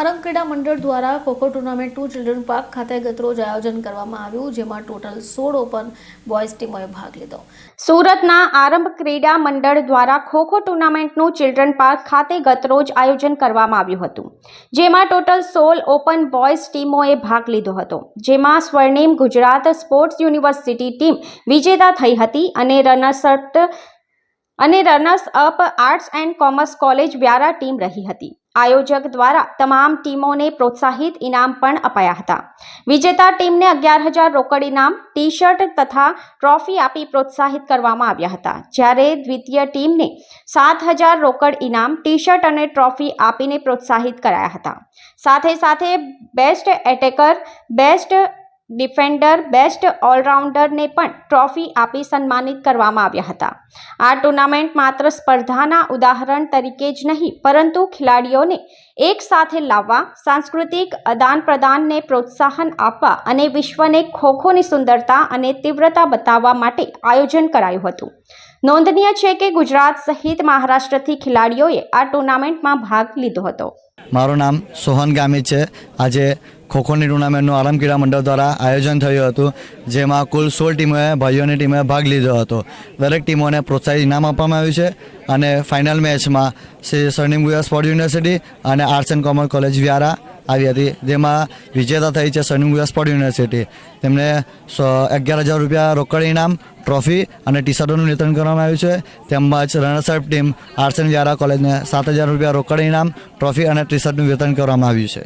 આરંગ ક્રીડા મંડળ દ્વારા ખોખો ટુર્નામેન્ટનું ચિલ્ડ્રન પાર્ક ખાતે ગતરોજ આયોજન કરવામાં આવ્યું, જેમાં ટોટલ સોળ ઓપન બોયઝ ટીમોએ ભાગ લીધો. સુરતના આરંભ ક્રીડા મંડળ દ્વારા ખોખો ટુર્નામેન્ટનું ચિલ્ડ્રન પાર્ક ખાતે ગતરોજ આયોજન કરવામાં આવ્યું હતું, જેમાં ટોટલ સોળ ઓપન બોયઝ ટીમોએ ભાગ લીધો હતો, જેમાં સ્વર્ણિમ ગુજરાત સ્પોર્ટ્સ યુનિવર્સિટી ટીમ વિજેતા થઈ હતી અને રનર્સઅપ અને runners up arts and commerce college Vyara team રહી હતી. આયોજક દ્વારા તમામ ટીમોને પ્રોત્સાહિત ઇનામ પણ અપાયા હતા. વિજેતા ટીમને અગિયાર હજાર રોકડ ઇનામ ટી શર્ટ તથા ટ્રોફી આપી પ્રોત્સાહિત કરવામાં આવ્યા હતા. જ્યારે દ્વિતીય ટીમને સાત હજાર રોકડ ઇનામ ટી શર્ટ અને ટ્રોફી આપીને પ્રોત્સાહિત કરાયા હતા. સાથે સાથે best attacker, best defender best ઓલરાઉન્ડરને પણ ટ્રોફી આપી સન્માનિત કરવામાં આવ્યા હતા. આ ટુર્નામેન્ટ માત્ર સ્પર્ધાના ઉદાહરણ તરીકે જ નહીં, પરંતુ ખેલાડીઓને એક સાથે લાવવા, સાંસ્કૃતિક આદાન પ્રદાનને પ્રોત્સાહન આપવા અને વિશ્વને ખોખોની સુંદરતા અને તીવ્રતા બતાવવા માટે આયોજન કરાયું હતું. નોંધનીય છે કે ગુજરાત સહિત મહારાષ્ટ્રથી ખેલાડીઓએ આ ટુર્નામેન્ટમાં ભાગ લીધો હતો. મારું નામ સોહન ગામી છે. આજે ખોખોની ટુર્નામેન્ટનું આરામ ક્રીડા મંડળ દ્વારા આયોજન થયું હતું, જેમાં કુલ સોળ ટીમોએ ભાઈઓની ટીમે ભાગ લીધો હતો. દરેક ટીમોને પ્રોત્સાહિત ઇનામ આપવામાં આવ્યું છે અને ફાઇનલ મેચમાં શ્રી સ્વર્ણિમ ગુજરાત સ્પોર્ટ યુનિવર્સિટી અને arts and commerce college Vyara આવી હતી, જેમાં વિજેતા થઈ છે સ્વર્ણિમ ગુજરાત સ્પોર્ટ યુનિવર્સિટી. તેમને અગિયાર હજાર રૂપિયા રોકડ ઇનામ ટ્રોફી અને ટી શર્ટોનું વિતરણ કરવામાં આવ્યું છે. તેમજ runners up team arts and Vyara કોલેજને સાત હજાર રૂપિયા રોકડ ઇનામ ટ્રોફી અને ટી શર્ટનું વિતરણ કરવામાં આવ્યું છે.